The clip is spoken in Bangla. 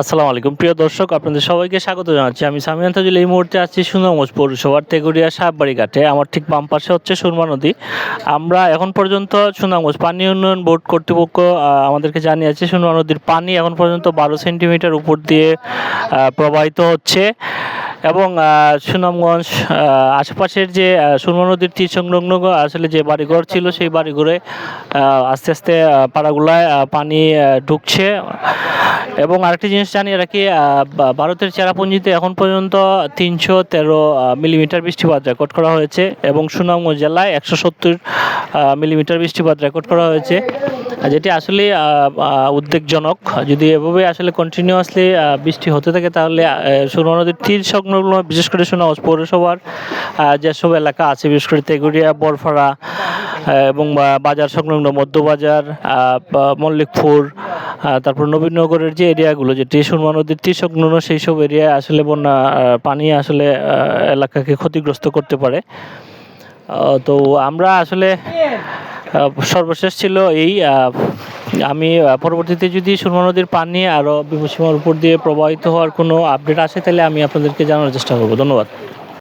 আসসালামু আলাইকুম। প্রিয় দর্শক, আপনাদের সবাইকে স্বাগত জানাচ্ছি। আমি সামিয়ান তাজুল এই মুহূর্তে আছি সুনামগঞ্জ পৌরসভার তেগুড়িয়া সাহাবাড়ি ঘাটে আমার ঠিক বাম পাশে হচ্ছে সুরমা নদী। আমরা এখন পর্যন্ত সুনামগঞ্জ পানি উন্নয়ন বোর্ড কর্তৃপক্ষ আমাদেরকে জানিয়েছে সুরমা নদীর পানি এখন পর্যন্ত বারো সেন্টিমিটার উপর দিয়ে প্রবাহিত হচ্ছে এবং সুনামগঞ্জ আশেপাশের যে সুরমা নদীর তীর সংলগ্ন আসলে যে বাড়িঘর ছিল সেই বাড়িঘরে আস্তে আস্তে পাড়াগুলায় পানি ঢুকছে। এবং আরেকটি জিনিস জানিয়ে রাখি ভারতের চেরাপুঞ্জিতে এখন পর্যন্ত তিনশো তেরো মিলিমিটার বৃষ্টিপাত রেকর্ড করা হয়েছে এবং সুনামগঞ্জ জেলায় একশো সত্তর মিলিমিটার বৃষ্টিপাত রেকর্ড করা হয়েছে। যেটি আসলে উদ্বেগজনক, যদি এভাবে আসলে কন্টিনিউয়াসলি বৃষ্টি হতে থাকে তাহলে সুরমা নদীর তীর সংলগ্ন, বিশেষ করে সুনামগঞ্জ পৌরসভার যেসব এলাকা আছে, বিশেষ করে তেগুড়িয়া, বরফাড়া এবং বাজার সংলগ্ন মধ্যবাজার মল্লিকপুর তারপর নবীনগরের যে এরিয়াগুলো যেটি সুরমা নদীর তীর সংলগ্ন সেই সব এরিয়ায় আসলে বন্যা পানি আসলে এলাকাকে ক্ষতিগ্রস্ত করতে পারে। তো আমরা আসলে সর্বশেষ ছিল এই আমি পরবর্তীতে যদি সুরমা নদীর পানি আরও বিপদসীমার উপর দিয়ে প্রবাহিত হওয়ার কোনো আপডেট আসে, তাহলে আমি আপনাদেরকে জানার চেষ্টা করব। ধন্যবাদ।